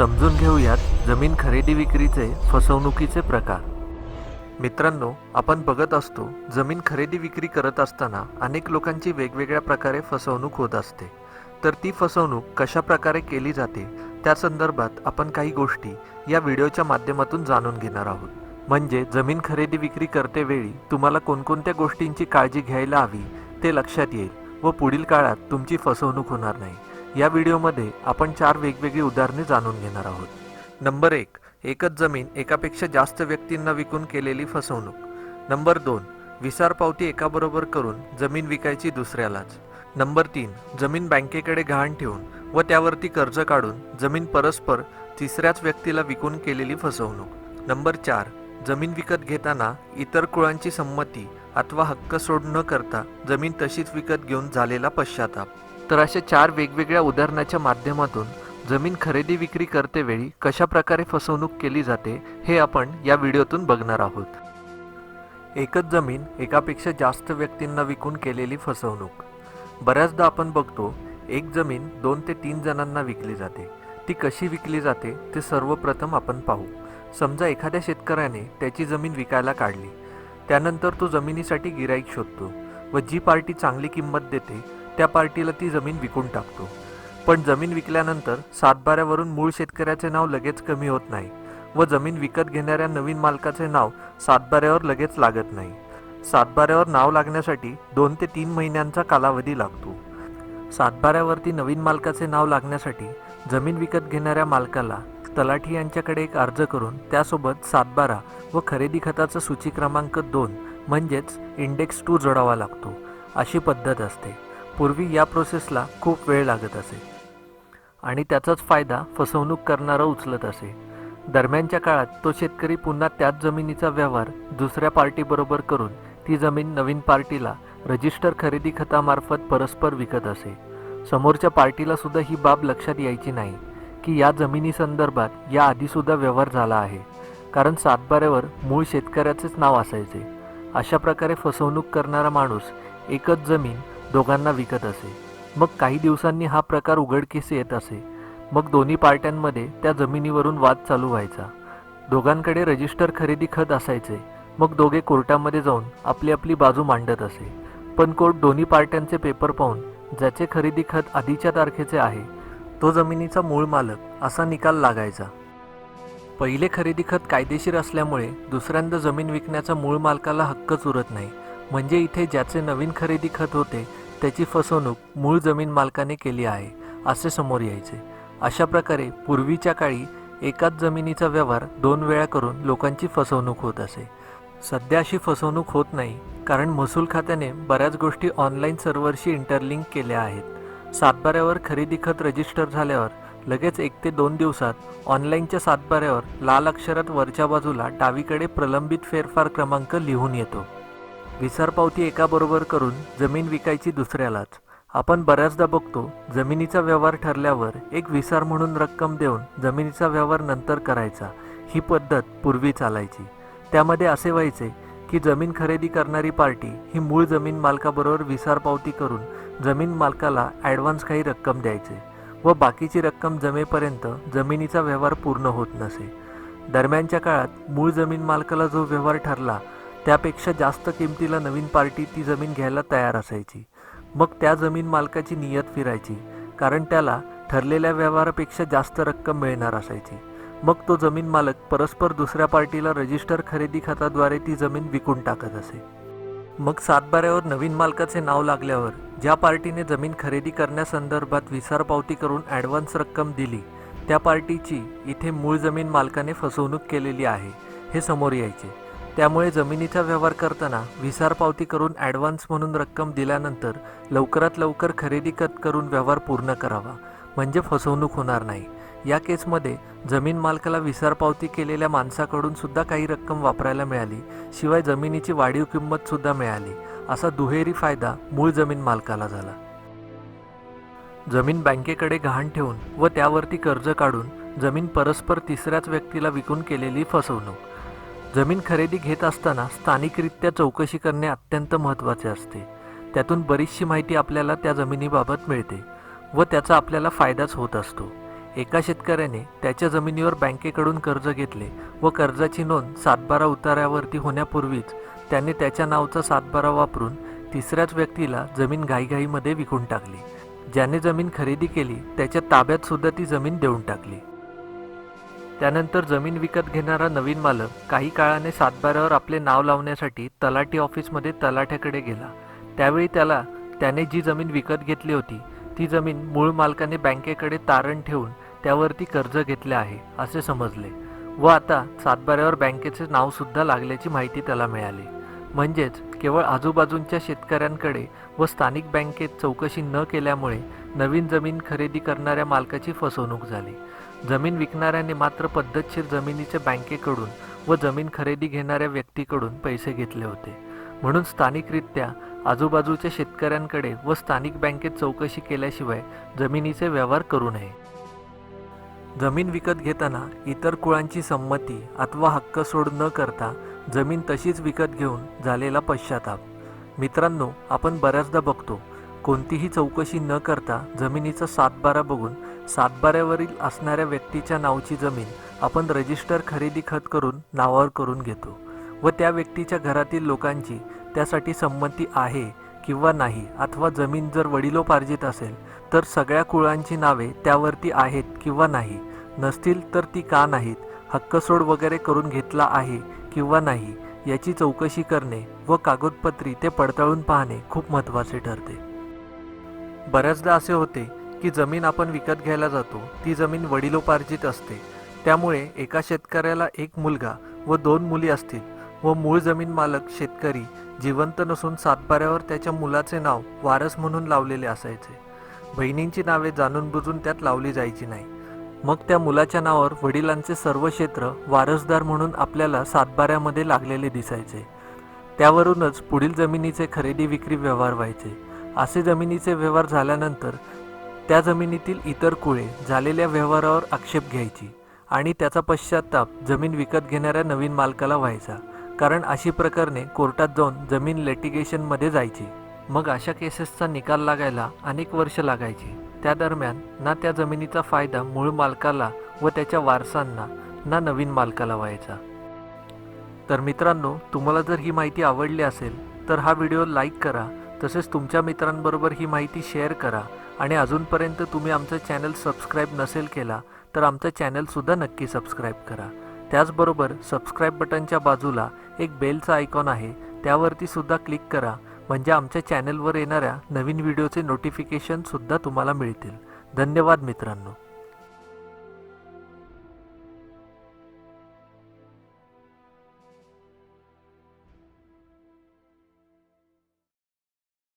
समजून घेऊयात जमीन खरेदी विक्रीचे फसवणुकीचे प्रकार. मित्रांनो आपण बघत असतो जमीन खरेदी विक्री करत असताना अनेक लोकांची वेगवेगळ्या प्रकारे फसवणूक होत असते. तर ती फसवणूक कशा प्रकारे केली जाते त्या संदर्भात आपण काही गोष्टी या व्हिडिओच्या माध्यमातून जाणून घेणार आहोत. म्हणजे जमीन खरेदी विक्री करते वेळी तुम्हाला कोणकोणत्या गोष्टींची काळजी घ्यायला हवी ते लक्षात येईल व पुढील काळात तुमची फसवणूक होणार नाही. या व्हिडिओमध्ये आपण चार वेगवेगळी उदाहरणे जाणून घेणार आहोत. नंबर एक एकच जमीन एकापेक्षा जास्त व्यक्तींना विकून केलेली फसवणूक. नंबर दोन विसार पावती एकाबरोबर करून जमीन विकायची दुसऱ्यालाच. नंबर तीन जमीन बँकेकडे गहाण ठेवून व त्यावरती कर्ज काढून जमीन परस्पर तिसऱ्याच व्यक्तीला विकून केलेली फसवणूक. नंबर चार जमीन विकत घेताना इतर कुळांची संमती अथवा हक्क सोड न करता जमीन तशीच विकत घेऊन झालेला पश्चाताप. तर अशा चार वेगवेगळ्या उदाहरणाच्या माध्यमातून जमीन खरेदी विक्री करते वेळी कशा प्रकारे फसवणूक केली जाते हे आपण या व्हिडिओतून बघणार आहोत. एकच जमीन एकापेक्षा जास्त व्यक्तींना विकून केलेली फसवणूक. बऱ्याचदा आपण बघतो एक जमीन दोन ते तीन जणांना विकली जाते. ती कशी विकली जाते ते सर्वप्रथम आपण पाहू. समजा एखाद्या शेतकऱ्याने त्याची जमीन विकायला काढली. त्यानंतर तो जमिनीसाठी गिराईक शोधतो व जी पार्टी चांगली किंमत देते त्या पार्टीला ती जमीन विकून टाकतो. पण जमीन विकल्यानंतर सातबाऱ्यावरून मूळ शेतकऱ्याचे नाव लगेच कमी होत नाही व जमीन विकत घेणाऱ्या नवीन मालकाचे नाव सातबाऱ्यावर लगेच लागत नाही. सातबाऱ्यावर नाव लागण्यासाठी दोन ते तीन महिन्यांचा कालावधी लागतो. सातबाऱ्यावरती नवीन मालकाचे नाव लागण्यासाठी जमीन विकत घेणाऱ्या मालकाला तलाठी यांच्याकडे एक अर्ज करून त्यासोबत सातबारा व खरेदी खताचा सूची क्रमांक दोन म्हणजेच इंडेक्स टू जोडावा लागतो अशी पद्धत असते. पूर्वी या प्रोसेसला खूप वेळ लागत असे. आणि त्याचाच फायदा फसवणूक करणारा उचलत असे. दरम्यानच्या काळात तो शेतकरी पुन्हा त्याच जमिनीचा व्यवहार दुसऱ्या पार्टीबरोबर करून ती जमीन नवीन पार्टीला रजिस्टर खरेदी खतामार्फत परस्पर विकत असे. समोरच्या पार्टीला सुद्धा ही बाब लक्षात यायची नाही की या जमिनी संदर्भात या आधीसुद्धा व्यवहार झाला आहे. कारण सातबाऱ्यावर मूळ शेतकऱ्याचेच नाव असायचे. अशा प्रकारे फसवणूक करणारा माणूस एकच जमीन दोघांना विकत असे. मग काही दिवसांनी हा प्रकार उघडकीस येत असे. मग दोन्ही पार्ट्यांमध्ये त्या जमिनीवरून वाद चालू व्हायचा. दोघांकडे रजिस्टर खरेदी खत असायचे. मग दोघे कोर्टामध्ये जाऊन आपली आपली बाजू मांडत असे. पण कोर्ट दोन्ही पार्ट्यांचे पेपर पाहून ज्याचे खरेदी खत आधीच्या तारखेचे आहे तो जमिनीचा मूळ मालक असा निकाल लागायचा. पहिले खरेदी खत कायदेशीर असल्यामुळे दुसऱ्यांदा जमीन विकण्याचा मूळ मालकाला हक्कच उरत नाही. म्हणजे इथे ज्याचे नवीन खरेदी खत होते त्याची फसवणूक मूळ जमीन मालकाने केली आहे असे समोर यायचे. अशा प्रकारे पूर्वीच्या काळी एकाच जमिनीचा व्यवहार दोन वेळा करून लोकांची फसवणूक होत असे. सध्या अशी फसवणूक होत नाही कारण महसूल खात्याने बऱ्याच गोष्टी ऑनलाईन सर्व्हरशी इंटरलिंक केल्या आहेत. सातबाऱ्यावर खरेदी खत रजिस्टर झाल्यावर लगेच एक ते दोन दिवसात ऑनलाईनच्या सातबाऱ्यावर लाल अक्षरात वरच्या बाजूला डावीकडे प्रलंबित फेरफार क्रमांक लिहून येतो. विसारपावती एकाबरोबर करून जमीन विकायची दुसऱ्यालाच. आपण बऱ्याचदा बघतो जमिनीचा व्यवहार ठरल्यावर एक विसार म्हणून रक्कम देऊन जमिनीचा व्यवहार नंतर करायचा ही पद्धत पूर्वी चालायची. त्यामध्ये असे व्हायचे की जमीन खरेदी करणारी पार्टी ही मूळ जमीन मालकाबरोबर विसार पावती करून जमीन मालकाला ॲडव्हान्स काही रक्कम द्यायचे व बाकीची रक्कम जमेपर्यंत जमिनीचा व्यवहार पूर्ण होत नसे. दरम्यानच्या काळात मूळ जमीन मालकाला जो व्यवहार ठरला त्यापेक्षा जास्त किमतीला नवीन पार्टी ती जमीन घ्यायला तयार असायची. मग त्या जमीन मालकाची नियत फिरायची कारण त्याला ठरलेल्या व्यवहारापेक्षा जास्त रक्कम मिळणार असायची. मग तो जमीन मालक परस्पर दुसऱ्या पार्टीला रजिस्टर खरेदी खताद्वारे ती जमीन विकून टाकत असे. मग सातबाऱ्यावर नवीन मालकाचे नाव लागल्यावर ज्या पार्टीने जमीन खरेदी करण्यासंदर्भात विसार पावती करून ॲडव्हान्स रक्कम दिली त्या पार्टीची इथे मूळ जमीन मालकाने फसवणूक केलेली आहे हे समोर यायचे. त्यामुळे जमिनीचा व्यवहार करताना विसार पावती करून ॲडव्हान्स म्हणून रक्कम दिल्यानंतर लवकरात लवकर खरेदी खत करून व्यवहार पूर्ण करावा. म्हणजे फसवणूक होणार नाही. या केसमध्ये जमीन मालकाला विसार पावती केलेल्या माणसाकडून सुद्धा काही रक्कम वापरायला मिळाली. शिवाय जमिनीची वाढीव किंमत सुद्धा मिळाली. असा दुहेरी फायदा मूळ जमीन मालकाला झाला. जमीन बँकेकडे गहाण ठेवून व त्यावरती कर्ज काढून जमीन परस्पर तिसऱ्याच व्यक्तीला विकून केलेली फसवणूक. जमीन खरेदी घेत असताना स्थानिकरित्या चौकशी करणे अत्यंत महत्त्वाचे असते. त्यातून बरीचशी माहिती आपल्याला त्या जमिनीबाबत मिळते व त्याचा आपल्याला फायदाच होत असतो. एका शेतकऱ्याने त्याच्या जमिनीवर बँकेकडून कर्ज घेतले व कर्जाची नोंद सातबारा उतार्यावरती होण्यापूर्वीच त्याने त्याच्या नावचा सातबारा वापरून तिसऱ्याच व्यक्तीला जमीन घाईघाईमध्ये विकून टाकली. ज्याने जमीन खरेदी केली त्याच्या ताब्यात सुद्धा ती जमीन देऊन टाकली. त्यानंतर जमीन विकत घेणारा नवीन मालक काही काळाने सातबाऱ्यावर आपले नाव लावण्यासाठी तलाठी ऑफिसमध्ये तलाठ्याकडे गेला. त्यावेळी त्याला त्याने जी जमीन विकत घेतली होती ती जमीन मूळ मालकाने बँकेकडे तारण ठेवून त्यावरती कर्ज घेतले आहे असे समजले व आता सातबाऱ्यावर बँकेचे नावसुद्धा लागल्याची माहिती त्याला मिळाली. म्हणजेच केवळ आजूबाजूंच्या शेतकऱ्यांकडे व स्थानिक बँकेत चौकशी न केल्यामुळे नवीन जमीन खरेदी करणाऱ्या मालकाची फसवणूक झाली. जमीन विकणाऱ्याने मात्र पद्धतशीर जमिनीच्या बँकेकडून व जमीन खरेदी घेणाऱ्या व्यक्तीकडून पैसे घेतले होते. म्हणून स्थानिकरित्या आजूबाजूच्या शेतकऱ्यांकडे व स्थानिक बँकेत चौकशी केल्याशिवाय जमिनीचे व्यवहार करू नये. जमीन विकत घेताना इतर कुळांची संमती अथवा हक्क सोड न करता जमीन तशीच विकत घेऊन झालेला पश्चाताप. मित्रांनो आपण बऱ्याचदा बघतो कोणतीही चौकशी न करता जमिनीचा सातबारा बघून सातबाऱ्यावरील असणाऱ्या व्यक्तीच्या नावची जमीन आपण रजिस्टर खरेदी खत करून नावावर करून घेतो व त्या व्यक्तीच्या घरातील लोकांची त्यासाठी संमती आहे किंवा नाही अथवा जमीन जर वडिलोपार्जित असेल तर सगळ्या कुळांची नावे त्यावरती आहेत किंवा नाही नसतील तर ती का नाहीत हक्कसोड वगैरे करून घेतला आहे किंवा नाही याची चौकशी करणे व कागदपत्री ते पडताळून पाहणे खूप महत्त्वाचे ठरते. बऱ्याचदा असे होते की जमीन आपण विकत घ्यायला जातो ती जमीन वडिलोपार्जित असते. त्यामुळे एका शेतकऱ्याला एक मुलगा व दोन मुली असतील व मूळ जमीन मालक शेतकरी जिवंत नसून सातबाऱ्यावर त्याच्या मुलाचे नाव वारस म्हणून लावलेले असायचे. बहिणींची नावे जाणून बुजून त्यात लावली जायची नाही. मग त्या मुलाच्या नावावर वडिलांचे सर्व क्षेत्र वारसदार म्हणून आपल्याला सातबाऱ्यामध्ये लागलेले दिसायचे. त्यावरूनच पुढील जमिनीचे खरेदी विक्री व्यवहार व्हायचे. असे जमिनीचे व्यवहार झाल्यानंतर त्या जमिनीतील इतर कुळे झालेल्या व्यवहारावर आक्षेप घ्यायची आणि त्याचा पश्चाताप जमीन विकत घेणाऱ्या नवीन मालकाला व्हायचा कारण अशी प्रकरणे कोर्टात जाऊन जमीन लेटिगेशनमध्ये जायची. मग अशा केसेसचा निकाल लागायला अनेक वर्ष लागायची. त्या दरम्यान ना त्या जमिनीचा फायदा मूळ मालकाला व त्याच्या वारसांना ना नवीन मालकाला व्हायचा. तर मित्रांनो तुम्हाला जर ही माहिती आवडली असेल तर हा व्हिडिओ लाईक करा तसेच तुमच्या मित्रांबरोबर ही माहिती शेअर करा आणि अजूनपर्यंत तुम्ही आमचं चॅनल सबस्क्राईब नसेल केला तर आमचं चॅनलसुद्धा नक्की सबस्क्राईब करा. त्याचबरोबर सबस्क्राईब बटनच्या बाजूला एक बेलचा आयकॉन आहे त्यावरती सुद्धा क्लिक करा म्हणजे आमच्या चॅनलवर येणाऱ्या नवीन व्हिडिओचे नोटिफिकेशनसुद्धा तुम्हाला मिळतील. धन्यवाद मित्रांनो.